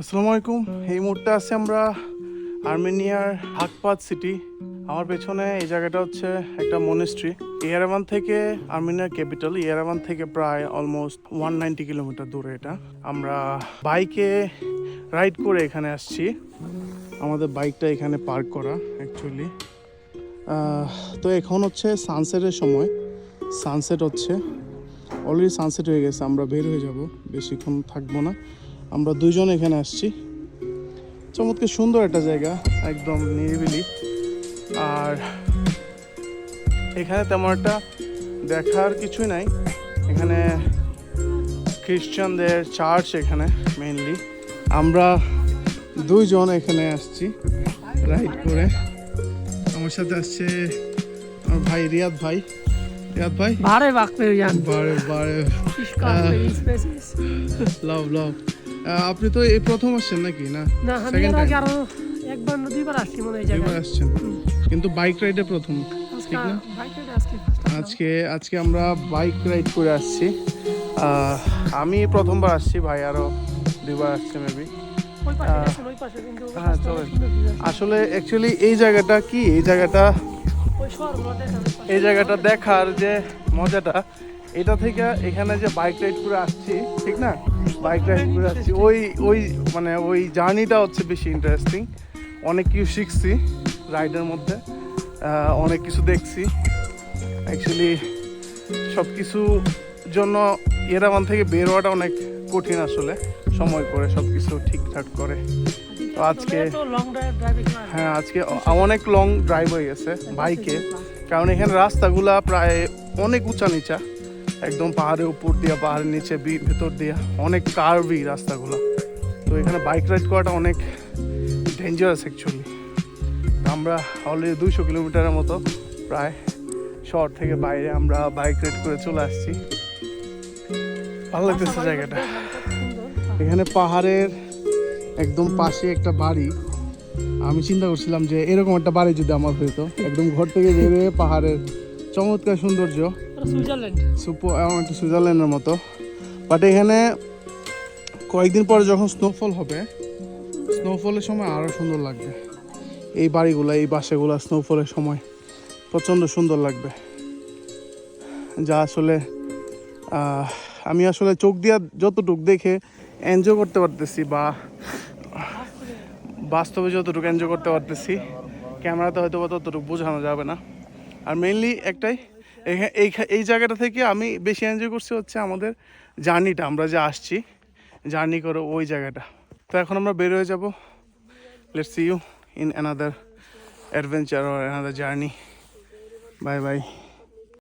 আসসালামু আলাইকুম। এই মুহূর্তে আছি আমরা আর্মেনিয়ার হাকপাত সিটি। আমার পেছনে এই জায়গাটা হচ্ছে একটা মনেস্ট্রি ইয়ারাবান থেকে আর্মেনিয়ার ক্যাপিটাল ইয়ারাবান থেকে প্রায় অলমোস্ট ওয়ান নাইনটি কিলোমিটার দূরে এটা। আমরা বাইকে রাইড করে এখানে আসছি। আমাদের বাইকটা এখানে পার্ক করা অ্যাকচুয়ালি তো এখন হচ্ছে সানসেটের সময়। সানসেট হচ্ছে। অলরেডি সানসেট হয়ে গেছে, আমরা বের হয়ে যাব। বেশিক্ষণ থাকব না। আমরা দুইজন এখানে আসছি। চমৎকার সুন্দর একটা জায়গা, একদম নিরিবিলি। আর এখানে তেমন একটা দেখার কিছুই নাই। এখানে খ্রিস্টানদের চার্চ এখানে মেইনলি আমরা দুইজন এখানে আসছি রাইড করে। আমার সাথে আসছে আমার ভাই রিয়াদ ভাই। Bare Fiskal species. লাভ লাভ। আপনি তো এই প্রথম আসছেন নাকি না? না আমি এর আগে আরও একবার না দুইবার আসছি মনে হয় দুইবার আসছেন। কিন্তু বাইক রাইডে প্রথম ঠিক না? আজকে আজকে আমরা বাইক রাইড করে আসছি। আমি প্রথমবার আসছি ভাই আরও দুইবার আসছে মেবি হ্যাঁ। আসলে অ্যাকচুয়ালি এই জায়গাটা কি? এই জায়গাটা এই জায়গাটা দেখার যে মজাটা, এটা থেকে এখানে যে বাইক রাইড করে আসছি, ঠিক না? বাইক রাইড করে আসছি, ওই ওই মানে ওই জার্নিটা হচ্ছে বেশি ইন্টারেস্টিং অনেক কিছু শিখছি রাইডের মধ্যে অনেক কিছু দেখছি। অ্যাকচুয়ালি সব কিছু জন্য এরামান থেকে বের হওয়াটা অনেক কঠিন আসলে। সময় করে সব কিছু ঠিকঠাক করে। তো আজকে। হ্যাঁ আজকে অনেক লং ড্রাইভ হয়ে গেছে বাইকে কারণ এখানে রাস্তাগুলা প্রায় অনেক উঁচা নিচা। একদম পাহাড়ের উপর দিয়া পাহাড়ের নিচে বি- ভেতর দিয়া অনেক কার্ভি রাস্তাগুলো। তো এখানে বাইক রাইড করাটা অনেক ডেঞ্জারাস অ্যাকচুয়ালি আমরা অলরেডি দুইশো কিলোমিটারের মতো প্রায় শহর থেকে বাইরে আমরা বাইক রাইড করে চলে আসছি। ভালো লাগতেছে জায়গাটা। এখানে পাহাড়ের একদম পাশে একটা বাড়ি। আমি চিন্তা করছিলাম যে এরকম একটা বাড়ি যদি আমার হইতো একদম ঘর থেকে বেরিয়ে পাহাড়ের চমৎকার সৌন্দর্য। সুইজারল্যান্ড। এমন একটা সুইজারল্যান্ডের মতো। বাট এখানে কয়েকদিন পরে যখন স্নোফল হবে স্নোফলের সময় আরও সুন্দর লাগবে। এই বাড়িগুলো এই বাসাগুলো স্নোফলের সময় প্রচণ্ড সুন্দর লাগবে। যা আসলে আমি আসলে চোখ দিয়া যতটুক দেখে এনজয় করতে পারতেছি বা বাস্তবে যতটুকু এনজয় করতে পারতেছি ক্যামেরাতে হয়তো বা ততটুকু বোঝানো যাবে না। আর মেইনলি একটাই এই এই জায়গাটা থেকে আমি বেশি এনজয় করছি হচ্ছে আমাদের জার্নিটা আমরা যে আসছি জার্নি করে ওই জায়গাটা। তো এখন আমরা বের হয়ে যাব। Let's see you in another adventure another journey bye bye